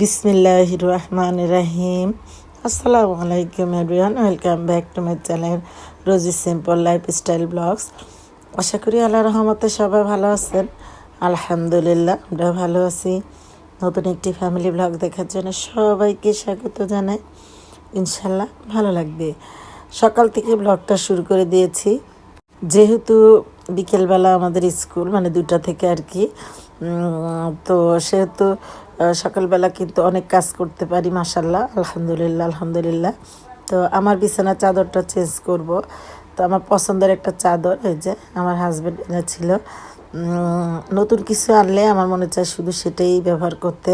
বিসমিল্লাহ রহমান রাহিম আসসালামু আলাইকুম everyone, welcome back to my channel Rosy simple life style vlogs. আশা করি আল্লাহ রহমতে সবাই ভালো আছেন। আলহামদুলিল্লাহ আমরা ভালো আছি। নতুন একটি ফ্যামিলি ব্লগ দেখার জন্য সবাইকে স্বাগত জানাই। ইনশাল্লাহ ভালো লাগবে। সকাল থেকে ব্লগটা শুরু করে দিয়েছি। যেহেতু বিকেলবেলা আমাদের স্কুল মানে দুটা থেকে আর কি তো সেহেতু সকালবেলা কিন্তু অনেক কাজ করতে পারি মাসাল্লাহ আলহামদুলিল্লাহ আলহামদুলিল্লাহ। তো আমার বিছানা চাদরটা চেঞ্জ করব। তো আমার পছন্দের একটা চাদর, এই যে আমার হাজব্যান্ড এনেছিল। নতুন কিছু আনলে আমার মনে চায় শুধু সেটাই ব্যবহার করতে।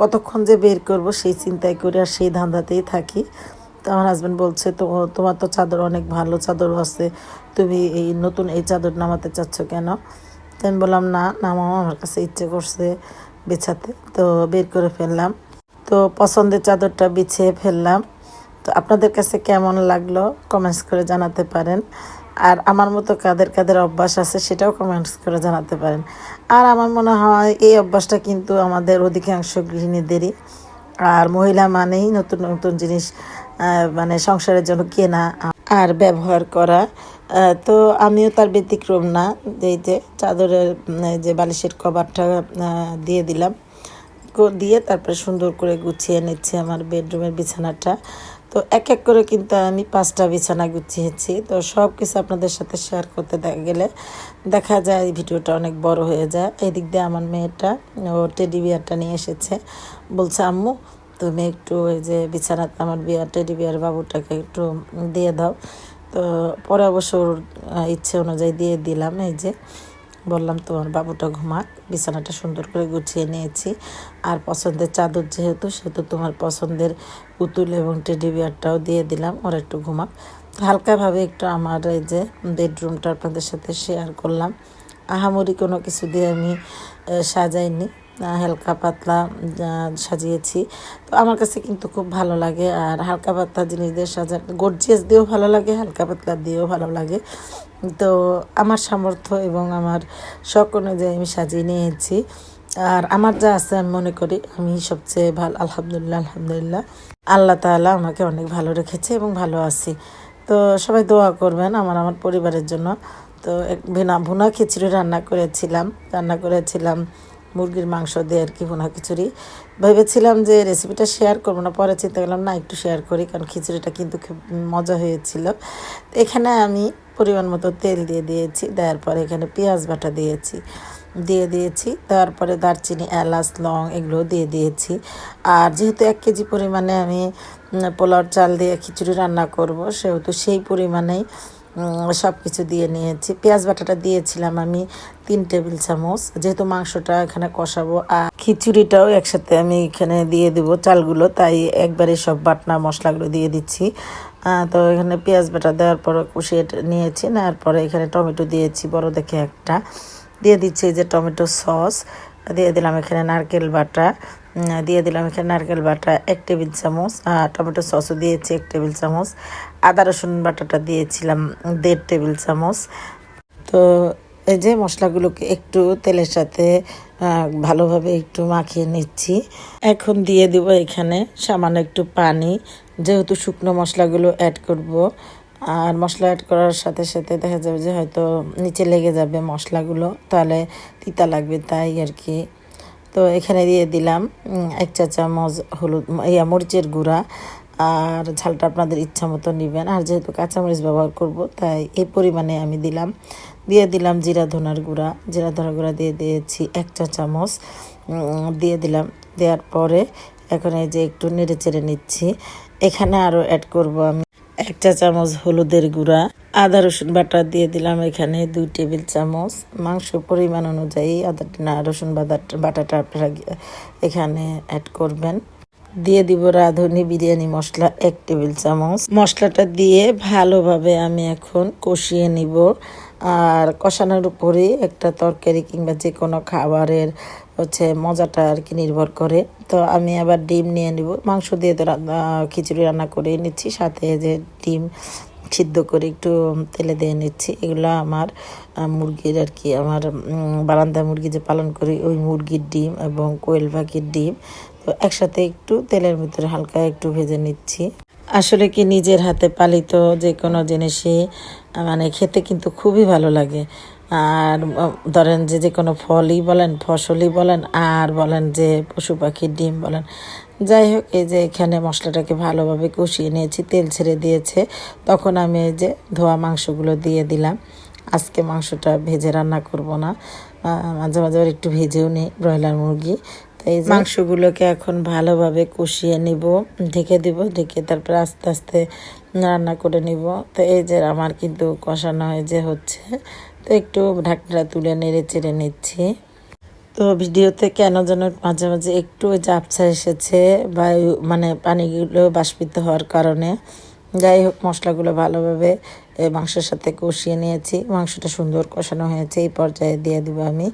কতক্ষণ যে বের করব সেই চিন্তায় করে আর সেই ধান্দাতেই থাকি। তো আমার হাজব্যান্ড বলছে, তো, তোমার তো চাদর অনেক ভালো চাদর আছে। তুমি এই নতুন এই চাদর নামাতে চাচ্ছ কেন? তো আমি বললাম, না, নামাও, আমার কাছে ইচ্ছে করছে। বেছাতে। তো বের করে ফেললাম। তো পছন্দের চাদরটা বিছিয়ে ফেললাম। তো আপনাদের কাছে কেমন লাগল কমেন্টস করে জানাতে পারেন। আর আমার মতো কাদের কাদের অভ্যাস আছে সেটাও কমেন্টস করে জানাতে পারেন। আর আমার মনে হয় এই অভ্যাসটা কিন্তু আমাদের অধিকাংশ গৃহিণীদেরই। আর মহিলা মানেই নতুন নতুন জিনিস মানে সংসারের জন্য কেনা। আর ব্যবহার করা। তো আমিও তার ব্যতিক্রম না, এই যে চাদরের যে বালিশের কভারটা দিয়ে দিলাম। দিয়ে তারপরে সুন্দর করে গুছিয়ে নিচ্ছি আমার বেডরুমের বিছানাটা। তো এক এক করে কিন্তু আমি পাঁচটা বিছানা গুছিয়েছি। তো সব কিছু আপনাদের সাথে শেয়ার করতে গেলে দেখা যায় ভিডিওটা অনেক বড় হয়ে যায়। এদিক দিয়ে আমার মেয়েটা, ও টেডি বিয়ারটা নিয়ে এসেছে। বলছে, আম্মু তুমি একটু ওই যে বিছানাতে আমার বিয়ার টেডি বিয়ার বাবুটাকে একটু দিয়ে দাও। তো পরে অবশ্য ইচ্ছে অনুযায়ী দিয়ে দিলাম, এই যে। বললাম, তোমার বাবুটা ঘুমাক, বিছানাটা সুন্দর করে গুছিয়ে নিয়েছি। আর পছন্দের চাদর যেহেতু, সেহেতু তোমার পছন্দের পুতুল এবং টেডি বিয়ারটাও দিয়ে দিলাম, ওর একটু ঘুমাক। হালকাভাবে একটু আমার এই যে বেডরুমটা আপনাদের সাথে শেয়ার করলাম। আহামরি কোনো কিছু দিয়ে আমি সাজাইনি। হালকা পাতলা সাজিয়েছি। তো আমার কাছে কিন্তু খুব ভালো লাগে আর হালকা পাতলা জিনিস দিয়ে সাজা গর্জিয়াস দিয়েও ভালো লাগে, হালকা পাতলা দিয়েও ভালো লাগে। তো আমার সামর্থ্য এবং আমার শখ অনুযায়ী আমি সাজিয়ে নিয়েছি। আর আমার যা আছে আমি মনে করি আমি সবচেয়ে ভালো, আলহামদুলিল্লাহ আলহামদুলিল্লাহ। আল্লাহ তাআলা আমাকে অনেক ভালো রেখেছে এবং ভালো আছি। তো সবাই দোয়া করবেন আমার আমার পরিবারের জন্য। তো এক ভুনা ভুনা খিচুড়ি রান্না করেছিলাম রান্না করেছিলাম মুরগির মাংস দিয়ে আর কি ভুনা খিচুড়ি। ভেবেছিলাম যে রেসিপিটা শেয়ার করব না, পরে চিন্তা করলাম, না, একটু শেয়ার করি, কারণ খিচুড়িটা কিন্তু খুব মজা হয়েছিল। এখানে আমি পরিমাণ মতো তেল দিয়ে দিয়েছি, দেওয়ার পরে এখানে পেঁয়াজ বাটা দিয়েছি, দিয়ে দিয়েছি তারপরে দারচিনি, এলাচ, লং এগুলো দিয়ে দিয়েছি। আর যেহেতু এক কেজি পরিমাণে আমি পোলাওর চাল দিয়ে খিচুড়ি রান্না করব, সেহেতু সেই পরিমাণেই সব কিছু দিয়ে নিয়েছি। পেঁয়াজ বাটাটা দিয়েছিলাম আমি তিন টেবিল চামচ। যেহেতু মাংসটা এখানে কষাবো, আর খিচুড়িটাও একসাথে আমি এখানে দিয়ে দেবো চালগুলো। তাই একবারে সব বাটনা মশলাগুলো দিয়ে দিচ্ছি। তো এখানে পেঁয়াজ বাটা দেওয়ার পর কষিয়ে নিয়েছি। নেওয়ার পরে এখানে টমেটো দিয়েছি, বড় দেখে একটা। দিয়ে দিচ্ছি যে টমেটো সস। দিয়ে দিলাম এখানে নারকেল বাটা। দিয়ে দিলাম এখানে নারকেল বাটা এক টেবিল চামচ। আর টমেটো সসও দিয়েছি এক টেবিল চামচ। আদা, রসুন বাটাটা দিয়েছিলাম, দেড় টেবিল চামচ। তো এই যে মশলাগুলোকে একটু তেলের সাথে ভালোভাবে একটু মাখিয়ে নিচ্ছি। এখন দিয়ে দিব এখানে সামান্য একটু পানি, যেহেতু শুকনো মশলাগুলো অ্যাড করব। আর মশলা অ্যাড করার সাথে সাথে দেখা যাবে যে হয়তো নিচে লেগে যাবে মশলাগুলো, তাহলে তিতা লাগবে তাই আর কি। তো এখানে দিয়ে দিলাম এক চা চামচ হলুদ, ইয়া, মরিচের গুঁড়া। আর ঝালটা আপনাদের ইচ্ছা মতো নেবেন। আর যেহেতু কাঁচামরিচ ব্যবহার করব, তাই এই পরিমাণে আমি দিলাম। দিয়ে দিলাম জিরা, ধনার গুঁড়া। জিরা, ধনার গুঁড়া দিয়ে দিয়েছি এক চা চামচ। দিয়ে দিলাম। দেওয়ার পরে এখন এই যে একটু নেড়ে চেড়ে নিচ্ছি। এখানে আরও অ্যাড করব আমি এক চা চামচ হলুদের গুঁড়া, আদা, রসুন বাটা দিয়ে দিলাম এখানে দুই টেবিল চামচ। মাংস পরিমাণ অনুযায়ী আদা রসুন বাটা বাটাটা আপনারা এখানে অ্যাড করবেন। দিয়ে দিব রাঁধুনি বিরিয়ানি মশলা এক টেবিল চামচ। মশলাটা দিয়ে ভালোভাবে আমি এখন কষিয়ে নিব। আর কষানোর উপরে একটা তরকারি কিংবা যে কোনো খাবারের হচ্ছে মজাটা আর কি নির্ভর করে। তো আমি আবার ডিম নিয়ে নিব। মাংস দিয়ে তো খিচুড়ি রান্না করে নিচ্ছি, সাথে যে ডিম সিদ্ধ করে একটু তেলে দিয়ে নিচ্ছি। এগুলো আমার মুরগির আর কি, আমার বারান্দা মুরগি যে পালন করি, ওই মুরগির ডিম এবং কোয়েল পাখির ডিম। তো একসাথে একটু তেলের ভিতরে হালকা একটু ভেজে নিচ্ছি। আসলে কি নিজের হাতে পালিত যে কোনো জিনিসই মানে খেতে কিন্তু খুবই ভালো লাগে। আর ধরেন যে যে কোনো ফলই বলেন, ফসলই বলেন, আর বলেন যে পশু পাখির ডিম বলেন, যাই হোক, এই যে এখানে মশলাটাকে ভালোভাবে কষিয়ে নিয়েছি, তেল ছেড়ে দিয়েছে, তখন আমি এই যে ধোয়া মাংসগুলো দিয়ে দিলাম। আজকে মাংসটা ভেজে রান্না করব না মাঝে মাঝে একটু ভেজেও নিই, ব্রয়লার মুরগি। এই যে মাংসগুলোকে এখন ভালোভাবে কষিয়ে নিব, ঢেকে দিব, ঢেকে তারপর আস্তে আস্তে রান্না করে নিব। তো এই যে আমার কিন্তু কষানো হয়ে যে হচ্ছে, তো একটু ঢাকনা তুলে নেড়ে চেড়ে নিচ্ছি। তো ভিডিওতে কেন যেন মাঝে মাঝে একটু ওই যে এসেছে বা মানে পানিগুলো বাষ্পিত হওয়ার কারণে। যাই হোক মশলাগুলো ভালোভাবে মাংসের সাথে কষিয়ে নিয়েছি। মাংসটা সুন্দর কষানো হয়েছে। এই পর্যায়ে দিয়ে দিব আমি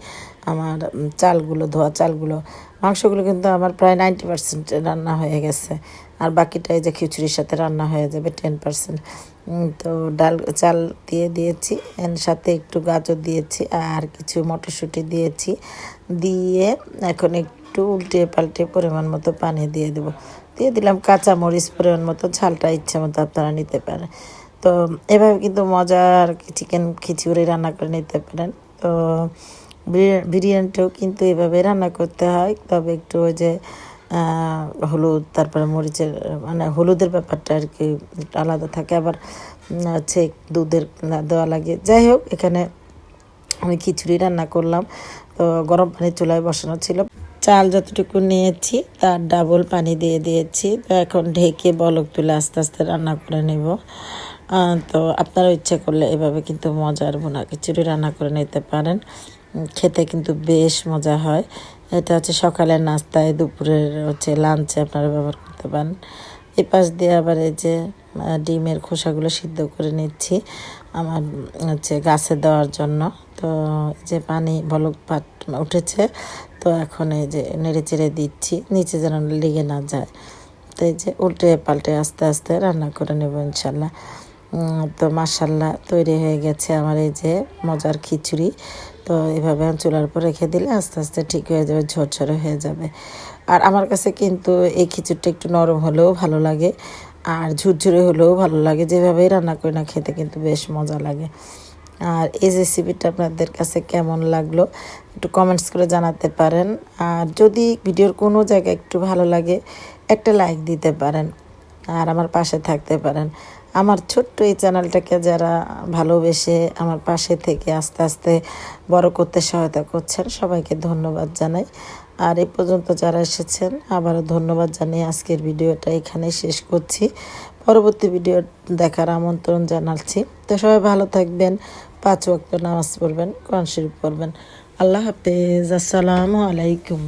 আমার চালগুলো, ধোয়া চালগুলো। মাংসগুলো কিন্তু আমার প্রায় নাইনটি পার্সেন্ট রান্না হয়ে গেছে। আর বাকিটা এই যে খিচুড়ির সাথে রান্না হয়ে যাবে টেন পার্সেন্ট। তো ডাল, চাল দিয়ে দিয়েছি। এর সাথে একটু গাজর দিয়েছি আর কিছু মটরশুঁটি দিয়েছি। দিয়ে এখন একটু উল্টে পাল্টে পরিমাণ মতো পানি দিয়ে দেবো। দিয়ে দিলাম কাঁচা মরিচ পরিমাণ মতো, ঝালটা ইচ্ছে মতো আপনারা নিতে পারেন। তো এভাবে কিন্তু মজার চিকেন খিচুড়ি রান্না করে নিতে পারেন। তো বিরিয়া- বিরিয়ানিটাও কিন্তু এভাবে রান্না করতে হয়, তবে একটু ওই যে হলুদ, তারপরে মরিচের মানে হলুদের ব্যাপারটা আর কি আলাদা থাকে। আবার হচ্ছে দুধের দেওয়া লাগে। যাই হোক, এখানে আমি খিচুড়ি রান্না করলাম। তো গরম পানি চুলায় বসানো ছিল। চাল যতটুকু নিয়েছি, তার ডাবল পানি দিয়ে দিয়েছি। তো এখন ঢেকে বলক তুলে আস্তে আস্তে রান্না করে নেব। তো আপনারা ইচ্ছে করলে এভাবে কিন্তু মজার বোনা খিচুড়ি রান্না করে নিতে পারেন। খেতে কিন্তু বেশ মজা হয়। এটা হচ্ছে সকালের নাস্তায়, দুপুরের হচ্ছে লাঞ্চে আপনারা ব্যবহার করতে পারেন। এই পাশ দিয়ে আবার এই যে ডিমের খোসাগুলো সিদ্ধ করে নিচ্ছি আমার হচ্ছে গাছে দেওয়ার জন্য। তো যে পানি বলক পাট উঠেছে, তো এখন এই যে নেড়ে চেড়ে দিচ্ছি, নিচে যেন লেগে না যায়। তো এই যে উল্টে পাল্টে আস্তে আস্তে রান্না করে নেব ইনশাল্লাহ। তো মাসাল্লাহ তৈরি হয়ে গেছে আমার এই যে মজার খিচুড়ি। তো এভাবে চুলার উপর রেখে দিলে আস্তে আস্তে ঠিক হয়ে যাবে, ঝরঝরে হয়ে যাবে। আর আমার কাছে কিন্তু এই খিচুড়িটা একটু নরম হলেও ভালো লাগে। আর ঝুরঝুরে হলেও ভালো লাগে। যেভাবেই রান্না করি না, খেতে কিন্তু বেশ মজা লাগে। আর এই রেসিপিটা আপনাদের কাছে কেমন লাগল, একটু কমেন্টস করে জানাতে পারেন। আর যদি ভিডিওর কোনো জায়গায় একটু ভালো লাগে, একটা লাইক দিতে পারেন। আর আমার পাশে থাকতে পারেন। আমার ছোট্ট এই চ্যানেলটাকে যারা ভালোবেসে আমার পাশে থেকে আস্তে আস্তে বড় করতে সহায়তা করছেন, সবাইকে ধন্যবাদ জানাই। আর এই পর্যন্ত যারা এসেছেন, আবারও ধন্যবাদ জানিয়ে আজকের ভিডিওটা এখানে শেষ করছি। পরবর্তী ভিডিও দেখার আমন্ত্রণ জানাচ্ছি। তো সবাই ভালো থাকবেন, পাঁচ ওয়াক্ত নামাজ পড়বেন, কোরআন শরীফ পড়বেন। আল্লাহ হাফেজ, আসসালামু আলাইকুম।